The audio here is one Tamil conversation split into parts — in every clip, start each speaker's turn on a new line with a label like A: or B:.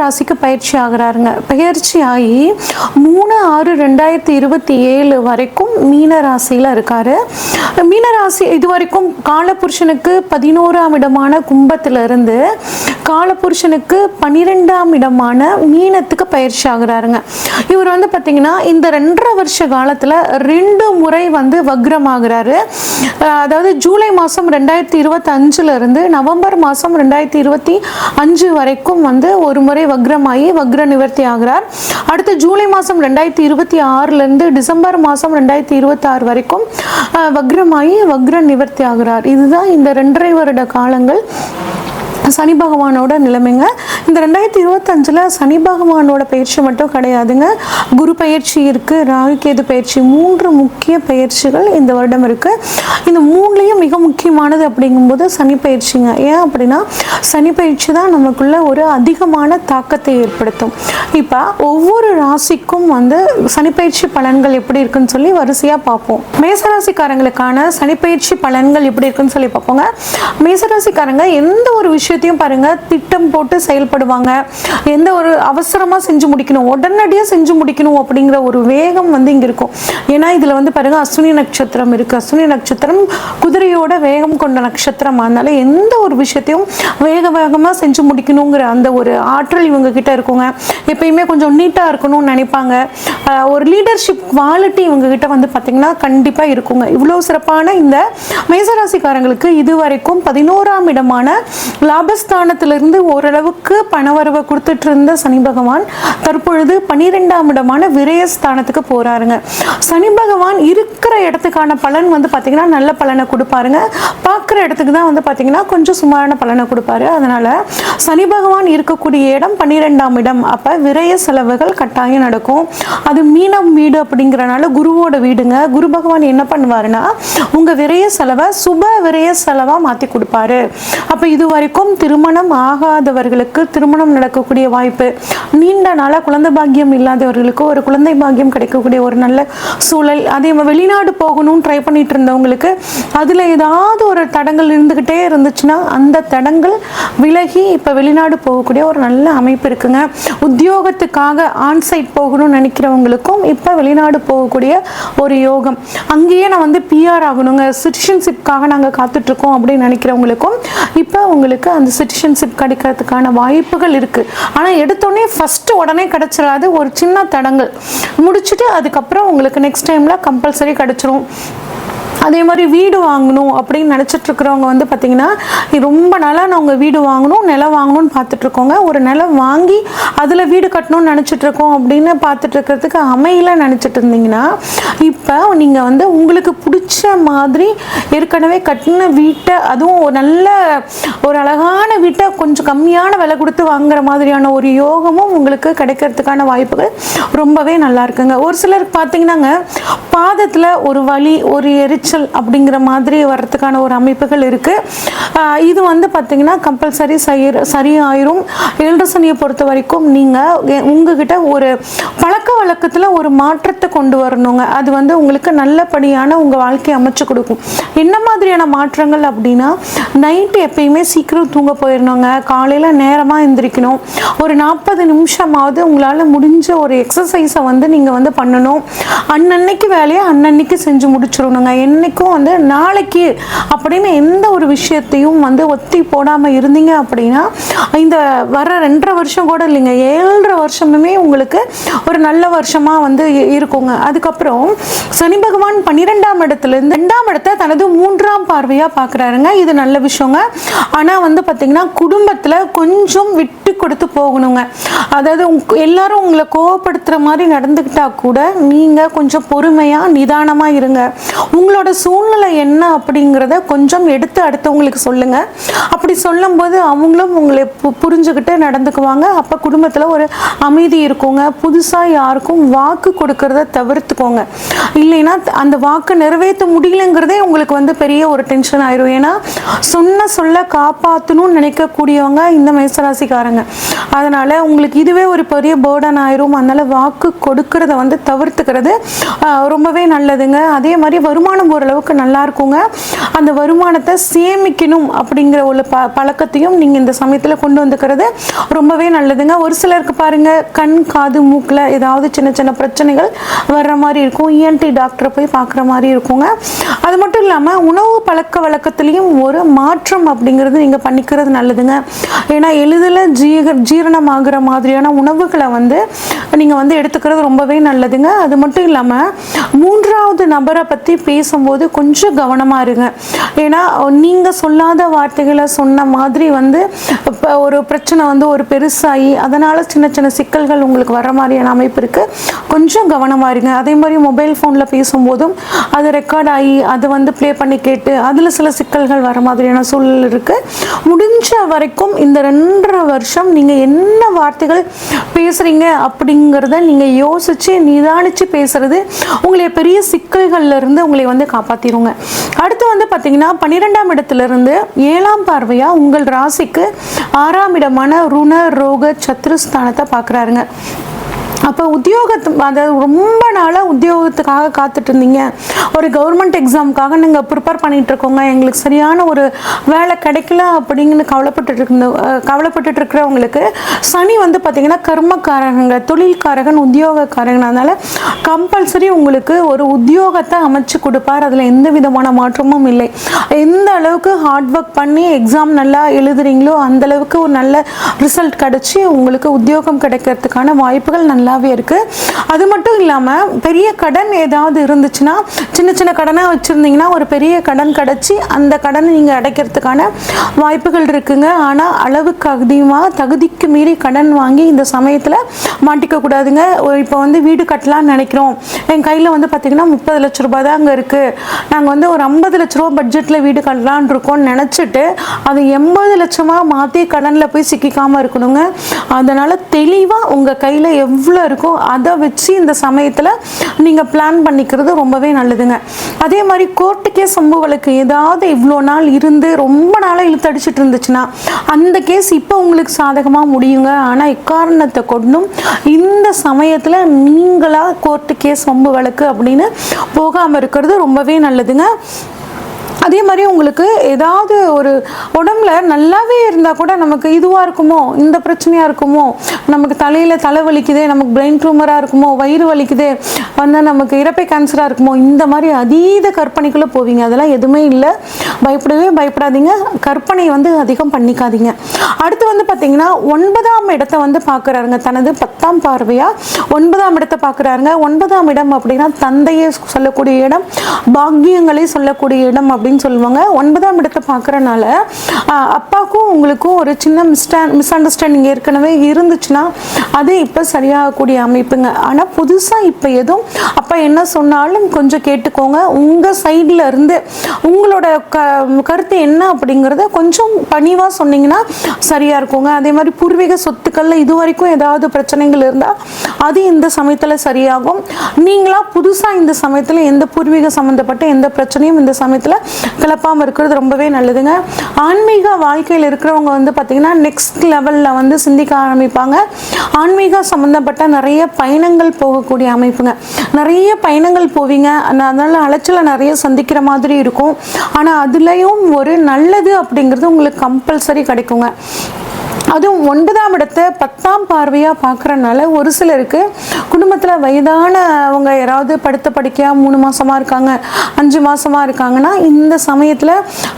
A: ராசிக்கு பயிற்சி ஆகிறாருங்க. பயிற்சி ஆகி மூணு ஆறு ரெண்டாயிரத்தி இருபத்தி ஏழு வரைக்கும் மீன ராசியில் இருக்காரு. மீன ராசி இது வரைக்கும் காலபுருஷனுக்கு பதினோராம் இடமான கும்பத்திலிருந்து காலபுருஷனுக்கு பன்னிரெண்டாம் இடமான மீனத்துக்கு பயிற்சி ஆகிறாருங்க. இவர் வந்து பார்த்தீங்கன்னா இந்த ரெண்டரை வருஷ காலத்தில் ரெண்டு முறை வந்து வக்ரம் ஆகுறாரு அதாவது ஜூலை மாதம் ரெண்டாயிரத்தி இருபத்தஞ்சிலிருந்து நவம்பர் மாதம் ரெண்டாயிரத்தி இருபத்தி அஞ்சு வரைக்கும் வந்து ஒரு முறை வக்ரமாகி வக்ர நிவர்த்தி ஆகிறார். அடுத்து ஜூலை மாதம் ரெண்டாயிரத்தி இருபத்தி ஆறுலேருந்து டிசம்பர் மாதம் ரெண்டாயிரத்தி இருபத்தி ஆறு வரைக்கும் வக்ரமாகி வக்ர நிவர்த்தி ஆகிறார். இதுதான் இந்த ரெண்டரை வருட காலங்கள். சனி பகவானோட நிலைமைங்க. இந்த ரெண்டாயிரத்தி இருபத்தஞ்சில் சனி பகவானோட பயிற்சி மட்டும் கிடையாதுங்க. குரு பயிற்சி இருக்குது ராகுகேது பயிற்சி மூன்று முக்கிய பயிற்சிகள் இந்த வருடம் இருக்குது இந்த மூணுலேயும் மிக முக்கியமானது அப்படிங்கும்போது சனி பயிற்சிங்க. ஏன் அப்படின்னா சனி பயிற்சி தான் நமக்குள்ள ஒரு அதிகமான தாக்கத்தை ஏற்படுத்தும். இப்போ ஒவ்வொரு ராசிக்கும் வந்து சனி பயிற்சி பலன்கள் எப்படி இருக்குன்னு சொல்லி வரிசையாக பார்ப்போம். மேசராசிக்காரங்களுக்கான சனி பயிற்சி பலன்கள் எப்படி இருக்குன்னு சொல்லி பார்ப்போங்க. மேசராசிக்காரங்க எந்த ஒரு விஷயத்தையும் பாருங்க திட்டம் போட்டு செயல்படுவாங்க. எந்த ஒரு அவசரமா செஞ்சு முடிக்கணும் உடனடியாக செஞ்சு முடிக்கணும் அப்படிங்கிற ஒரு வேகம் வந்து இங்க இருக்கும். ஏன்னா இதுல வந்து பாருங்க அஸ்வினி நட்சத்திரம் இருக்கு. அஸ்வினி நட்சத்திரம் குதிரையோட வேகம் கொண்ட நட்சத்திரம் அதனால எந்த ஒரு விஷயத்தையும் வேக வேகமா செஞ்சு முடிக்கணுங்கிற அந்த ஒரு ஆற்றல் இவங்க கிட்ட இருக்குங்க. எப்பயுமே கொஞ்சம் நீட்டா இருக்கணும்னு நினைப்பாங்க. ஒரு லீடர்ஷிப் குவாலிட்டி இவங்க கிட்ட வந்து பாத்தீங்கன்னா கண்டிப்பா இருக்குங்க. இவ்வளவு சிறப்பான இந்த மேசராசிக்காரங்களுக்கு இதுவரைக்கும் பதினோராம் இடமான லாபஸ்தானத்திலிருந்து ஓரளவுக்கு பணவரவை கொடுத்துட்டு இருந்த சனி பகவான் தற்பொழுது பன்னிரெண்டாம் இடமான விரயஸ்தானத்துக்கு போறாருங்க. சனி பகவான் இருக்கிற இடத்துக்கான பலன் வந்து பார்த்தீங்கன்னா நல்ல பலனை கொடுப்பாருங்க. பார்க்குற இடத்துக்கு தான் வந்து பார்த்தீங்கன்னா கொஞ்சம் சுமாரான பலனை கொடுப்பாரு. அதனால சனி பகவான் இருக்கக்கூடிய இடம் பன்னிரெண்டாம் இடம். அப்போ விரய செலவுகள் கட்டாயம் நடக்கும். அது மீனம் வீடு அப்படிங்கிறனால குருவோட வீடுங்க. குரு பகவான் என்ன பண்ணுவாருன்னா உங்கள் விரய செலவை சுப விரய செலவாக மாற்றி கொடுப்பாரு. அப்போ இது வரைக்கும் திருமணம் ஆகாதவர்களுக்கு திருமணம் நடக்கக்கூடிய வாய்ப்பு. நீண்ட நாளாக குழந்தை பாக்கியம் இல்லாதவர்களுக்கு ஒரு குழந்தை பாக்கியம் கிடைக்கக்கூடிய ஒரு நல்ல சூழல். அதே வெளிநாடு போகணும்னு ட்ரை பண்ணிட்டு இருந்தவங்களுக்கு அதில் ஏதாவது ஒரு தடங்கள் இருந்துக்கிட்டே இருந்துச்சுன்னா அந்த தடங்கள் விலகி இப்போ வெளிநாடு போகக்கூடிய ஒரு நல்ல அமைப்பு இருக்குங்க. உத்தியோகத்துக்காக ஆன்சைட் போகணும்னு நினைக்கிறவங்களுக்கும் இப்போ வெளிநாடு போகக்கூடிய ஒரு யோகம். அங்கேயே நான் வந்து பிஆர் ஆகணுங்க. சிட்டிசன்ஷிப்காக நாங்கள் காத்துட்ருக்கோம் அப்படின்னு நினைக்கிறவங்களுக்கும் இப்போ உங்களுக்கு அந்த சிட்டிசன்ஷிப் கிடைக்கிறதுக்கான வாய்ப்புகள் இருக்குது ஆனால் எடுத்தோடனே ஃபஸ்ட்டு உடனே கிடச்சிடாது ஒரு சின்ன தடங்கள். முடிச்சுட்டு அதுக்கப்புறம் உங்களுக்கு நெக்ஸ்ட் டைமில் கம்பல்சரி கிடச்சிரும். அதே மாதிரி வீடு வாங்கணும் அப்படின்னு நினச்சிட்டு இருக்கிறவங்க வந்து பார்த்தீங்கன்னா ரொம்ப நாளாக நான் உங்கள் வீடு வாங்கணும் நிலம் வாங்கணும்னு பார்த்துட்டு இருக்கோங்க. ஒரு நிலம் வாங்கி அதில் வீடு கட்டணும்னு நினச்சிட்டு இருக்கோம் அப்படின்னு பார்த்துட்டு இருக்கிறதுக்கு அமையல நினச்சிட்டு இருந்தீங்கன்னா இப்போ நீங்கள் வந்து உங்களுக்கு பிடிச்ச மாதிரி ஏற்கனவே கட்டின வீட்டை அதுவும் ஒரு நல்ல ஒரு அழகான வீட்டை கொஞ்சம் கம்மியான விலை கொடுத்து வாங்குற மாதிரியான ஒரு யோகமும் உங்களுக்கு கிடைக்கிறதுக்கான வாய்ப்புகள் ரொம்பவே நல்லா இருக்குங்க. ஒரு சிலருக்கு பார்த்தீங்கன்னாங்க பாதத்தில் ஒரு வலி ஒரு எரிச்சல் அப்படிங்கிற மாதிரி வர்றதுக்கான ஒரு அமைப்புகள் இருக்குது இது வந்து பார்த்தீங்கன்னா கம்பல்சரி சரி சரியாயிரும். ஏழரை பொறுத்த வரைக்கும் நீங்கள் உங்ககிட்ட ஒரு பழக்க வழக்கத்தில் ஒரு மாற்றத்தை கொண்டு வரணுங்க. அது வந்து உங்களுக்கு நல்லபடியான உங்கள் வாழ்க்கையை அமைச்சு கொடுக்கும். என்ன மாதிரியான மாற்றங்கள் அப்படின்னா நைட்டு எப்பயுமே சீக்கிரம் தூங்க போயிடணுங்க காலையில் நேரமாக எந்திரிக்கணும். ஒரு நாற்பது நிமிஷமாவது உங்களால் முடிஞ்ச ஒரு எக்ஸசைஸை வந்து நீங்கள் வந்து பண்ணணும். அன்னன்னைக்கு வேலையை அன்னன்னைக்கு செஞ்சு முடிச்சிடணுங்க. என்ன என்னைக்கும் வந்து நாளைக்கு அப்படின்னு எந்த ஒரு விஷயத்தையும் வந்து ஒத்தி போடாமல் இருந்தீங்க அப்படின்னா இந்த வர ரெண்டரை வருஷம் கூட இல்லைங்க ஏழரை வருஷமுமே உங்களுக்கு ஒரு நல்ல வருஷமாக வந்து இருக்குங்க. அதுக்கப்புறம் சனி பகவான் பன்னிரெண்டாம் இடத்துல இருந்து ரெண்டாம் இடத்த தனது மூன்றாம் பார்வையாக பார்க்குறாருங்க இது நல்ல விஷயங்க. ஆனால் வந்து பார்த்தீங்கன்னா குடும்பத்தில் கொஞ்சம் விட்டு கொடுத்து போகணுங்க. அதாவது எல்லாரும் உங்களை கோவப்படுத்துகிற மாதிரி நடந்துக்கிட்டா கூட நீங்கள் கொஞ்சம் பொறுமையாக நிதானமாக இருங்க. உங்களோட சூழ்நிலை என்ன அப்படிங்கிறத கொஞ்சம் எடுத்து அடுத்தவங்களுக்கு சொல்லுங்க. அப்படி சொல்லும்போது அவங்களும் உங்களை பு- புரிஞ்சுக்கிட்டு நடந்துக்குவாங்க. அப்போ குடும்பத்தில் ஒரு அமைதி இருக்குங்க. புதுசாக யாருக்கும் வாக்கு கொடுக்கறத தவிர்த்துக்கோங்க. இல்லைன்னா அந்த வாக்கை நிறைவேற்ற முடியலங்கிறதே உங்களுக்கு வந்து பெரிய ஒரு டென்ஷன் ஆயிரும். ஏன்னா சொன்ன சொல்ல காப்பாற்றணும்னு நினைக்கக்கூடியவங்க இந்த மேசராசிக்காரங்க. அதனால உங்களுக்கு இதுவே ஒரு பெரிய பேர்டன் ஆயிரும். அதனால வாக்கு கொடுக்கறத வந்து தவிர்த்துக்கிறது ரொம்பவே நல்லதுங்க. அதே மாதிரி வருமானம் ஓரளவுக்கு நல்லா இருக்குங்க. அந்த வருமானத்தை சேமிக்கணும் அப்படிங்கிற ஒரு ப பழக்கத்தையும் நீங்கள் இந்த சமயத்தில் கொண்டு வந்துக்கிறது ரொம்பவே நல்லதுங்க. ஒரு சிலருக்கு பாருங்க கண் காது மூக்கில் ஏதாவது சின்ன சின்ன பிரச்சனைகள் வர்ற மாதிரி இருக்கும். இஎன்டி டாக்டரை போய் பார்க்குற மாதிரி இருக்குங்க. அது மட்டும் இல்லாமல் உணவு பழக்க வழக்கத்துலேயும் ஒரு மாற்றம் அப்படிங்கிறது நீங்கள் பண்ணிக்கிறது நல்லதுங்க. ஏன்னா எளிதில் ஜீக ஜீரணமாகிற மாதிரியான உணவுகளை வந்து நீங்கள் வந்து எடுத்துக்கிறது ரொம்பவே நல்லதுங்க. அது மட்டும் இல்லாமல் மூன்றாவது நபரை பற்றி பேசும்போது கொஞ்சம் கவனமாக இருங்க. ஏன்னா நீங்கள் சொல்லாத வார்த்தைகளை சொன்ன மாதிரி வந்து இப்போ ஒரு பிரச்சனை வந்து ஒரு பெருசாகி அதனால் சின்ன சின்ன சிக்கல்கள் உங்களுக்கு வர மாதிரியான அமைப்பு இருக்குது கொஞ்சம் கவனமாக இருங்க. அதே மாதிரி மொபைல் ஃபோனில் பேசும்போதும் அது ரெக்கார்ட் ஆகி அதை வந்து ப்ளே பண்ணி கேட்டு அதில் சில சிக்கல்கள் வர மாதிரியான சூழல் இருக்குது முடிஞ்ச வரைக்கும் இந்த ரெண்டரை வருஷம் நீங்கள் என்ன வார்த்தைகள் பேசுகிறீங்க அப்படிங்கிறத நீங்கள் யோசித்து நிதானித்து பேசுகிறது உங்களை பெரிய சிக்கல்கள்ல இருந்து உங்களை வந்து காப்பாற்றிடுங்க அடுத்து வந்து பார்த்தீங்கன்னா பன்னிரெண்டாம் இடத்துல இருந்து ஏழாம் பார்வையாக உங்கள் ராசிக்கு ஆறாம் இடமான ருண ரோக சத்ருஸ்தானத்தை பார்க்குறாருங்க. அப்போ உத்தியோகத்து அதாவது ரொம்ப நாளாக உத்தியோகத்துக்காக காத்துட்டு இருந்தீங்க ஒரு கவர்மெண்ட் எக்ஸாமுக்காக நீங்கள் ப்ரிப்பேர் பண்ணிகிட்ருக்கோங்க இருக்கோங்க எங்களுக்கு சரியான ஒரு வேலை கிடைக்கல அப்படிங்கன்னு கவலைப்பட்டு இருந்த இருக்கிறவங்களுக்கு சனி வந்து பார்த்திங்கன்னா கர்மக்காரங்க தொழில்காரகன் உத்தியோகக்காரகன். அதனால் கம்பல்சரி உங்களுக்கு ஒரு உத்தியோகத்தை அமைச்சு கொடுப்பார். அதில் எந்த விதமான மாற்றமும் இல்லை. எந்த அளவுக்கு ஹார்ட் ஒர்க் பண்ணி எக்ஸாம் நல்லா எழுதுறீங்களோ அந்தளவுக்கு ஒரு நல்ல ரிசல்ட் கிடைச்சி உங்களுக்கு உத்தியோகம் கிடைக்கிறதுக்கான வாய்ப்புகள் நல்லாவே இருக்கு. அது மட்டும் இல்லாமல் பெரிய கடன் ஏதாவது இருந்துச்சுன்னா சின்ன சின்ன கடனாக வச்சுருந்தீங்கன்னா ஒரு பெரிய கடன் கிடச்சி அந்த கடனை நீங்கள் அடைக்கிறதுக்கான வாய்ப்புகள் இருக்குங்க. ஆனால் அளவுக்கு அதிகமாக தகுதிக்கு மீறி கடன் வாங்கி இந்த சமயத்தில் மாட்டிக்க கூடாதுங்க. இப்போ வந்து வீடு கட்டலாம்னு நினைக்கிறோம். என் கையில் வந்து பார்த்திங்கன்னா முப்பது லட்ச ரூபாய் தான் அங்கே இருக்குது நாங்கள் வந்து ஒரு ஐம்பது லட்ச ரூபா பட்ஜெட்டில் வீடு கட்டலான்னு இருக்கோம்னு நினச்சிட்டு அது எண்பது லட்சமாக மாற்றி கடனில் போய் சிக்கிக்காமல் இருக்கணுங்க. அதனால் தெளிவாக உங்கள் கையில் எவ்வளோ இருக்கோ அதை வச்சு இந்த சமயத்தில் நீங்கள் பிளான் பண்ணிக்கிறது ரொம்பவே நல்லதுங்க. அதே மாதிரி கோர்ட்டு கேஸ் சம்பவ வழக்கு ஏதாவது இவ்வளோ நாள் இருந்து ரொம்ப நாளாக இழுத்தடிச்சிட்டு இருந்துச்சுன்னா அந்த கேஸ் இப்போ உங்களுக்கு சாதகமாக முடியுங்க. ஆனால் எக்காரணத்தை கொண்டும் இந்த சமயத்தில் நீங்களாக கோர்ட்டு கேஸ் வம்பு வழக்கு அப்படின்னு போகாமல் இருக்கிறது ரொம்பவே நல்லதுங்க. அதே மாதிரி உங்களுக்கு ஏதாவது ஒரு உடம்புல நல்லாவே இருந்தால் கூட நமக்கு இதுவாக இருக்குமோ இந்த பிரச்சனையாக இருக்குமோ நமக்கு தலையில் தலை வலிக்குதே நமக்கு பிரெயின் ட்யூமராக இருக்குமோ வயிறு வலிக்குதே வந்தால் நமக்கு இறப்பை கேன்சராக இருக்குமோ இந்த மாதிரி அதீத கற்பனைக்குள்ளே போவீங்க. அதெல்லாம் எதுவுமே இல்லை. பயப்படவே பயப்படாதீங்க. கற்பனை வந்து அதிகம் பண்ணிக்காதீங்க. அடுத்து வந்து பார்த்தீங்கன்னா ஒன்பதாம் இடத்தை வந்து பார்க்குறாருங்க தனது பத்தாம் பார்வையாக ஒன்பதாம் இடத்தை பார்க்குறாருங்க ஒன்பதாம் இடம் அப்படின்னா தந்தையை சொல்லக்கூடிய இடம் பாக்கியங்களை சொல்லக்கூடிய இடம் அப்படின்னு சொல்லுவாங்க. ஒன்பதாம் இடத்தை பார்க்குறனால அப்பாவுக்கும் உங்களுக்கும் ஒரு சின்ன மிஸ்டா மிஸ் அண்டர்ஸ்டாண்டிங் ஏற்கனவே இருந்துச்சுன்னா அது இப்போ சரியாகக்கூடிய அமைப்புங்க. ஆனால் புதுசாக இப்போ எதுவும் அப்பா என்ன சொன்னாலும் கொஞ்சம் கேட்டுக்கோங்க. உங்கள் சைடில் இருந்து உங்களோட க கருத்து என்ன அப்படிங்கிறத கொஞ்சம் பணிவாக சொன்னீங்கன்னா சரியாக இருக்குங்க. அதே மாதிரி பூர்வீக சொத்துக்களில் இது வரைக்கும் ஏதாவது பிரச்சனைகள் இருந்தால் அது இந்த சமயத்தில் சரியாகும். நீங்களா புதுசாக இந்த சமயத்தில் எந்த பூர்வீக சம்மந்தப்பட்ட எந்த பிரச்சனையும் இந்த சமயத்தில் கிளப்பாமல் இருக்கிறது ரொம்பவே நல்லதுங்க. ஆன்மீக வாழ்க்கையில் இருக்கிறவங்க வந்து பார்த்திங்கன்னா நெக்ஸ்ட் லெவலில் வந்து சிந்திக்க ஆரம்பிப்பாங்க. ஆன்மீக சம்மந்தப்பட்ட நிறைய பயணங்கள் போகக்கூடிய அமைப்புங்க. நிறைய பயணங்கள் போவீங்க. அதனால் அலைச்சலை நிறைய சந்திக்கிற மாதிரி இருக்கும். ஆனால் அதுலேயும் ஒரு நல்லது அப்படிங்கிறது உங்களுக்கு கம்பல்சரி கிடைக்குங்க. அதுவும் ஒன்பதாம் இடத்தை பத்தாம் பார்வையாக பார்க்குறனால ஒரு சிலருக்கு குடும்பத்தில் வயதான அவங்க யாராவது படுத்த படிக்கையாக மூணு மாதமாக இருக்காங்க அஞ்சு மாதமாக இருக்காங்கன்னா இந்த சமயத்தில்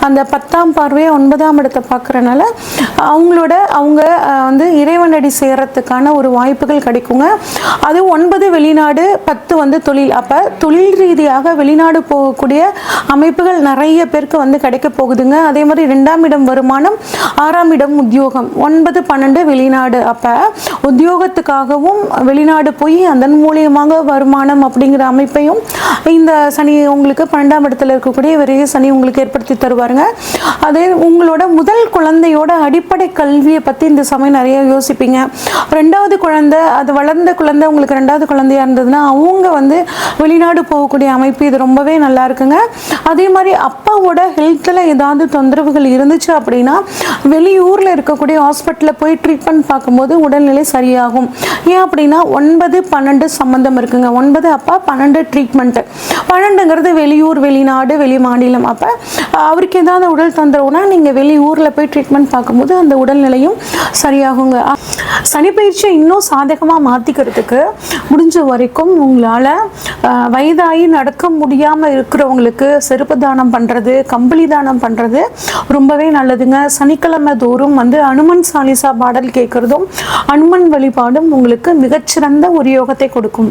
A: அந்த பத்தாம் பார்வையை ஒன்பதாம் இடத்தை பார்க்குறனால அவங்களோட அவங்க வந்து இறைவனடி சேர்கிறதுக்கான ஒரு வாய்ப்புகள் கிடைக்குங்க. அது ஒன்பது வெளிநாடு பத்து வந்து தொழில். அப்போ தொழில் ரீதியாக வெளிநாடு போகக்கூடிய அமைப்புகள் நிறைய பேருக்கு வந்து கிடைக்க போகுதுங்க. அதே மாதிரி ரெண்டாம் இடம் வருமானம் ஆறாம் இடம் உத்தியோகம். ஒன்பது பன்னெண்டு வெளிநாடு. அப்போ உத்தியோகத்துக்காகவும் வெளிநாடு போய் அதன் மூலியமாக வருமானம் அப்படிங்கிற அமைப்பையும் இந்த சனி உங்களுக்கு பன்னெண்டாம் இடத்துல இருக்கக்கூடிய விரைய சனி உங்களுக்கு ஏற்படுத்தி தருவாருங்க. அதே உங்களோட முதல் குழந்தையோட அடிப்படை கல்வியை பற்றி இந்த சமயம் நிறைய யோசிப்பீங்க. ரெண்டாவது குழந்தை அது வளர்ந்த குழந்தை உங்களுக்கு ரெண்டாவது குழந்தையா இருந்ததுன்னா அவங்க வந்து வெளிநாடு போகக்கூடிய அமைப்பு இது ரொம்பவே நல்லா இருக்குங்க. அதே மாதிரி அப்பாவோட ஹெல்த்தில் ஏதாவது தொந்தரவுகள் இருந்துச்சு அப்படின்னா வெளியூரில் இருக்கக்கூடிய ஹாஸ்பிட்டல் ஹாஸ்பிட்டலில் போய் ட்ரீட்மெண்ட் பார்க்கும்போது உடல்நிலை சரியாகும். ஏன் அப்படின்னா ஒன்பது பன்னெண்டு சம்மந்தம் இருக்குங்க. ஒன்பது அப்போ பன்னெண்டு ட்ரீட்மெண்ட்டு பன்னெண்டுங்கிறது வெளியூர் வெளிநாடு வெளி மாநிலம். அப்போ அவருக்கு ஏதாவது உடல் தொந்தரவுனா நீங்கள் வெளியூரில் போய் ட்ரீட்மெண்ட் பார்க்கும்போது அந்த உடல்நிலையும் சரியாகுங்க. சனி பயிற்சியை இன்னும் சாதகமாக மாற்றிக்கிறதுக்கு முடிஞ்ச வரைக்கும் உங்களால் வயதாகி நடக்க முடியாமல் இருக்கிறவங்களுக்கு செருப்பு தானம் பண்ணுறது கம்பளி தானம் பண்ணுறது ரொம்பவே நல்லதுங்க. சனிக்கிழமை தோறும் வந்து அனுமன் சாலிசா பாடல் கேட்குறதும் அனுமன் வழிபாடும் உங்களுக்கு மிகச்சிறந்த ஒரு யோகத்தை கொடுக்கும்.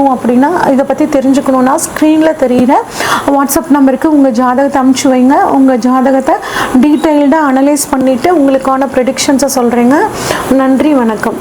A: அப்படின்னா இதை பற்றி தெரிஞ்சுக்கணுன்னா ஸ்க்ரீனில் தெரிகிற வாட்ஸ்அப் நம்பருக்கு உங்கள் ஜாதகத்தை அனுப்பிச்சு வைங்க. உங்கள் ஜாதகத்தை டீட்டெயில்டாக அனலைஸ் பண்ணிவிட்டு உங்களுக்கான ப்ரெடிக்ஷன்ஸை சொல்கிறேங்க நன்றி வணக்கம்.